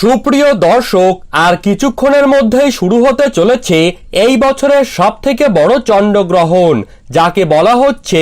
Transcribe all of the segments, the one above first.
সুপ্রিয় দর্শক, আর কিছুক্ষণের মধ্যেই শুরু হতে চলেছে এই বছরের সব থেকে বড় চন্দ্রগ্রহণ, যাকে বলা হচ্ছে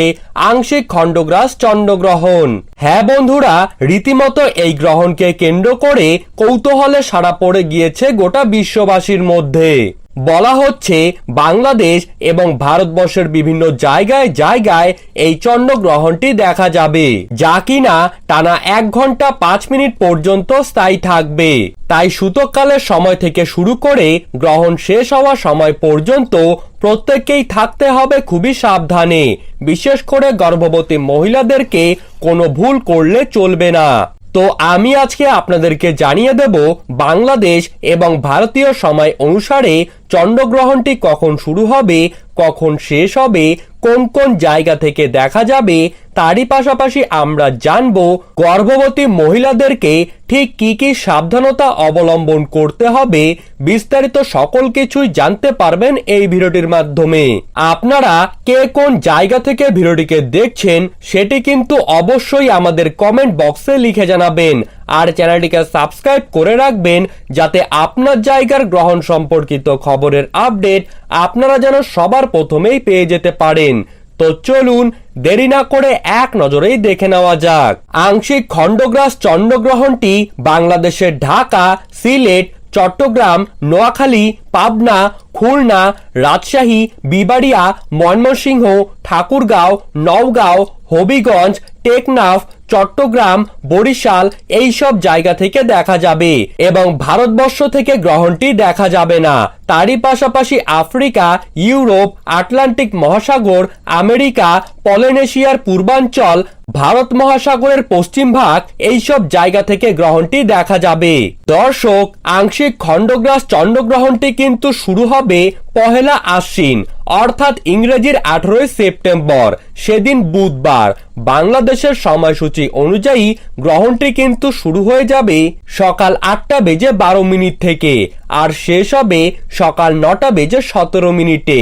আংশিক খণ্ডগ্রাস চন্দ্রগ্রহণ। হ্যাঁ বন্ধুরা, রীতিমতো এই গ্রহণকে কেন্দ্র করে কৌতূহলে সারা পড়ে গিয়েছে গোটা বিশ্ববাসীর মধ্যে। বলা হচ্ছে বাংলাদেশ এবং ভারতবর্ষের বিভিন্ন জায়গায় জায়গায় এই চন্দ্রগ্রহণটি দেখা যাবে, যা কিনা টানা এক ঘণ্টা পাঁচ মিনিট পর্যন্ত স্থায়ী থাকবে। তাই সূতককালের সময় থেকে শুরু করে গ্রহণ শেষ হওয়ার সময় পর্যন্ত প্রত্যেককেই থাকতে হবে খুবই সাবধানে। বিশেষ করে গর্ভবতী মহিলাদেরকে কোনো ভুল করলে চলবে না। তো আমি আজকে আপনাদেরকে জানিয়ে দেব বাংলাদেশ এবং ভারতীয় সময় অনুসারে চন্দ্রগ্রহণটি কখন শুরু হবে, কখন শেষ হবে কোন কোন জায়গা থেকে দেখা যাবে, তারই পাশাপাশি আমরা জানব গর্ভবতী মহিলাদেরকে ঠিক কি কি সাবধানতা অবলম্বন করতে হবে, বিস্তারিত সকল কিছুই জানতে পারবেন এই ভিডিওটির মাধ্যমে। আপনারা কে কোন জায়গা থেকে ভিডিওটিকে দেখছেন, সেটি কিন্তু অবশ্যই আমাদের কমেন্ট বক্সে লিখে জানাবেন। আর চ্যানেলটিকে সাবস্ক্রাইব করে রাখবেন, যাতে আপনার জায়গার গ্রহণ সম্পর্কিত খবরের আপডেট আপনারা যেন সবার প্রথমেই পেয়ে যেতে পারেন। তো চলুন দেরি না করে এক নজরেই দেখে নেওয়া যাক। আংশিক খণ্ডগ্রাস চন্দ্রগ্রহণটি বাংলাদেশের ঢাকা, সিলেট, চট্টগ্রাম, নোয়াখালী, পাবনা, খুলনা, রাজশাহী, বিবাড়িয়া, ময়মনসিংহ, ঠাকুরগাঁও, নওগাঁও, হবিগঞ্জ, টেকনাফ চট্টগ্রাম, বরিশাল এই সব জায়গা থেকে দেখা যাবে এবং ভারতবর্ষ থেকে গ্রহণটি দেখা যাবে না। তারই পাশাপাশি আফ্রিকা, ইউরোপ, আটলান্টিক মহাসাগর, আমেরিকা, পলিনেশিয়ার পূর্বাঞ্চল, ভারত মহাসাগরের পশ্চিম ভাগ এইসব জায়গা থেকে গ্রহণটি দেখা যাবে। দর্শক, আংশিক খণ্ডগ্রাস চন্দ্রগ্রহণটি কিন্তু শুরু হবে পহেলা আশ্বিন, অর্থাৎ ইংরেজির আঠেরোই সেপ্টেম্বর, সেদিন বুধবার। বাংলাদেশের সময়সূচি অনুযায়ী গ্রহণটি কিন্তু শুরু হয়ে যাবে সকাল আটটা বেজে বারো মিনিট থেকে, আর শেষ হবে সকাল নটা বেজে সতেরো মিনিটে।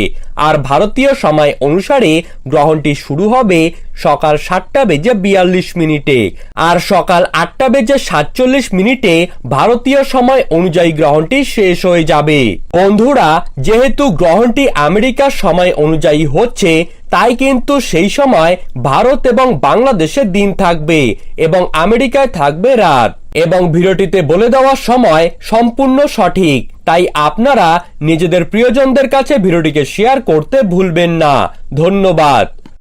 আর ভারতীয় সময় অনুসারে গ্রহণটি শুরু হবে সকাল সাতটা বেজে বিয়াল্লিশ মিনিটে, আর সকাল আটটা বেজে সাতচল্লিশ মিনিটে ভারতীয় সময় অনুযায়ী গ্রহণটি শেষ হয়ে যাবে। বন্ধুরা, যেহেতু গ্রহণটি আমেরিকার সময় অনুযায়ী হচ্ছে তাই কিন্তু সেই সময় ভারত এবং বাংলাদেশে দিন থাকবে এবং আমেরিকায় থাকবে রাত। এবং ভিডিওটিতে বলে দেওয়ার সময় সম্পূর্ণ সঠিক। তাই আপনারা নিজেদের প্রিয়জনদের কাছে ভিডিওটিকে শেয়ার করতে ভুলবেন না। ধন্যবাদ।